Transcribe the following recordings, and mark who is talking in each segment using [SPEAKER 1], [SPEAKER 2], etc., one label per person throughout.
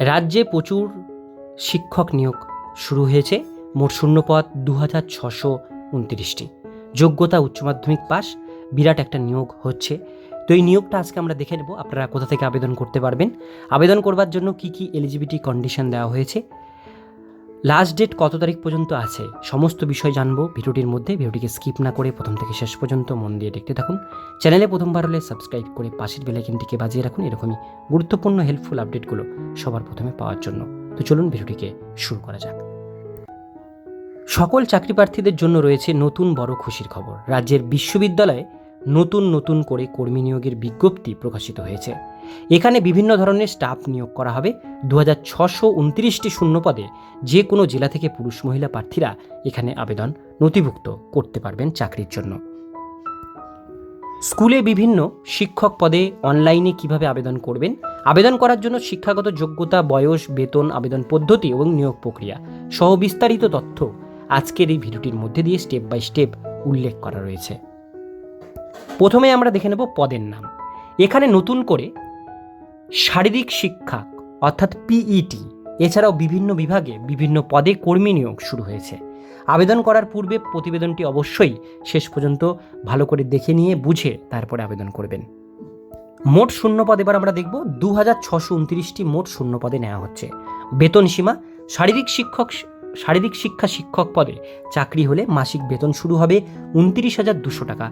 [SPEAKER 1] রাজ্যে প্রচুর শিক্ষক নিয়োগ শুরু হয়েছে। মোট শূন্যপদ দু হাজার ছশো উনত্রিশটি। যোগ্যতা উচ্চ মাধ্যমিক পাস, বিরাট একটা নিয়োগ হচ্ছে। তো এই নিয়োগটা আজকে আমরা দেখে নেব। আপনারা কোথা থেকে আবেদন করতে পারবেন? আবেদন করবার জন্য কি কি এলিজিবিলিটি কন্ডিশন দেওয়া হয়েছে? লাস্ট ডেট কত তারিখ পর্যন্ত আছে? সমস্ত বিষয় জানব। ভিডিওটির মধ্যে ভিডিওটিকে স্কিপ না করে প্রথম থেকে শেষ পর্যন্ত মন দিয়ে দেখতে থাকুন। চ্যানেলে প্রথমবার হলে সাবস্ক্রাইব করে পাশের বেলাইকিনটিকে বাজিয়ে রাখুন এরকমই গুরুত্বপূর্ণ হেল্পফুল আপডেটগুলো সবার প্রথমে পাওয়ার জন্য। তো চলুন ভিডিওটিকে শুরু করা যাক। সকল চাকরি প্রার্থীদের জন্য রয়েছে নতুন বড় খুশির খবর। রাজ্যের বিশ্ববিদ্যালয়ে নতুন নতুন করে কর্মী নিয়োগের বিজ্ঞপ্তি প্রকাশিত হয়েছে। এখানে বিভিন্ন ধরনের স্টাফ নিয়োগ করা হবে। দু হাজার ছশো উনত্রিশটি শূন্যপদে যে কোনো জেলা থেকে পুরুষ মহিলা প্রার্থীরা এখানে আবেদন নথিভুক্ত করতে পারবেন চাকরির জন্য। স্কুলে বিভিন্ন শিক্ষক পদে অনলাইনে কীভাবে আবেদন করবেন? আবেদন করার জন্য শিক্ষাগত যোগ্যতা, বয়স, বেতন, আবেদন পদ্ধতি এবং নিয়োগ প্রক্রিয়া সহ বিস্তারিত তথ্য আজকের এই ভিডিওটির মধ্যে দিয়ে স্টেপ বাই স্টেপ উল্লেখ করা রয়েছে। প্রথমে আমরা দেখে নেব পদের নাম। এখানে নতুন করে শারীরিক শিক্ষা, অর্থাৎ পিইটি এছাড়াও বিভিন্ন বিভাগে বিভিন্ন পদে কর্মী নিয়োগ শুরু হয়েছে। আবেদন করার পূর্বে প্রতিবেদনটি অবশ্যই শেষ পর্যন্ত ভালো করে দেখে নিয়ে বুঝে তারপরে আবেদন করবেন। মোট শূন্য পদ এবার আমরা দেখব দু হাজার ছশো উনত্রিশটি মোট শূন্য পদে নেওয়া হচ্ছে। বেতন সীমা, শারীরিক শিক্ষক, শারীরিক শিক্ষা শিক্ষক পদে চাকরি হলে মাসিক বেতন শুরু হবে উনত্রিশ হাজার দুশো টাকা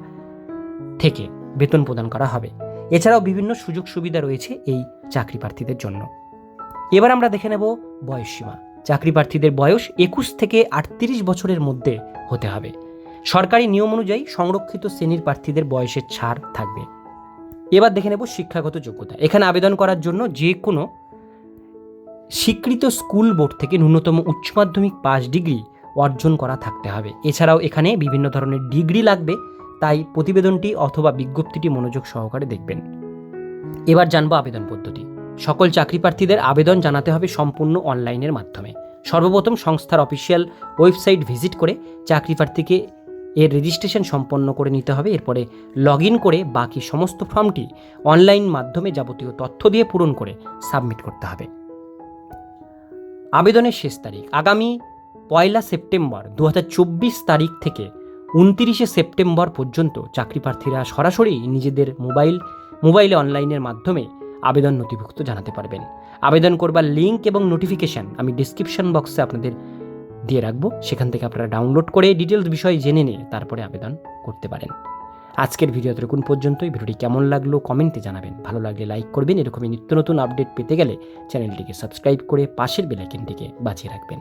[SPEAKER 1] থেকে বেতন প্রদান করা হবে। এছাড়াও বিভিন্ন সুযোগ সুবিধা রয়েছে এই চাকরি প্রার্থীদের জন্য। এবার আমরা দেখে নেব বয়সসীমা চাকরি প্রার্থীদের বয়স একুশ থেকে আটত্রিশ বছরের মধ্যে হতে হবে। সরকারি নিয়ম অনুযায়ী সংরক্ষিত শ্রেণির প্রার্থীদের বয়সের ছাড় থাকবে। এবার দেখে নেব শিক্ষাগত যোগ্যতা। এখানে আবেদন করার জন্য যে কোনো স্বীকৃত স্কুল বোর্ড থেকে ন্যূনতম উচ্চ মাধ্যমিক পাস ডিগ্রি অর্জন করা থাকতে হবে। এছাড়াও এখানে বিভিন্ন ধরনের ডিগ্রি লাগবে। তাই প্রতিবেদনটি অথবা বিজ্ঞপ্তিটি মনোযোগ সহকারে দেখবেন। এবার জানব আবেদন পদ্ধতি। সকল চাকরি প্রার্থীদের আবেদন জানাতে হবে সম্পূর্ণ অনলাইনের মাধ্যমে। সর্বপ্রথম সংস্থার অফিসিয়াল ওয়েবসাইট ভিজিট করে চাকরি প্রার্থীকে এর রেজিস্ট্রেশন সম্পন্ন করে নিতে হবে। এরপরে লগ ইন করে বাকি সমস্ত ফর্মটি অনলাইন মাধ্যমে যাবতীয় তথ্য দিয়ে পূরণ করে সাবমিট করতে হবে। আবেদনের শেষ তারিখ। আগামী পয়লা সেপ্টেম্বর দু হাজার চব্বিশ তারিখ থেকে উনতিরিশে সেপ্টেম্বর পর্যন্ত চাকরি প্রার্থীরা সরাসরি নিজেদের মোবাইল, মোবাইলে অনলাইনের মাধ্যমে আবেদন নথিভুক্ত জানাতে পারবেন। আবেদন করবার লিঙ্ক এবং নোটিফিকেশান আমি ডিসক্রিপশন বক্সে আপনাদের দিয়ে রাখব। সেখান থেকে আপনারা ডাউনলোড করে ডিটেলস বিষয় জেনে নিয়ে তারপরে আবেদন করতে পারেন। আজকের ভিডিও এতটুকুন পর্যন্তই। ভিডিওটি কেমন লাগল কমেন্টে জানাবেন। ভালো লাগলে লাইক করবেন। এরকমই নিত্য নতুন আপডেট পেতে গেলে চ্যানেলটিকে সাবস্ক্রাইব করে পাশের বেলাইকেনটিকে বাঁচিয়ে রাখবেন।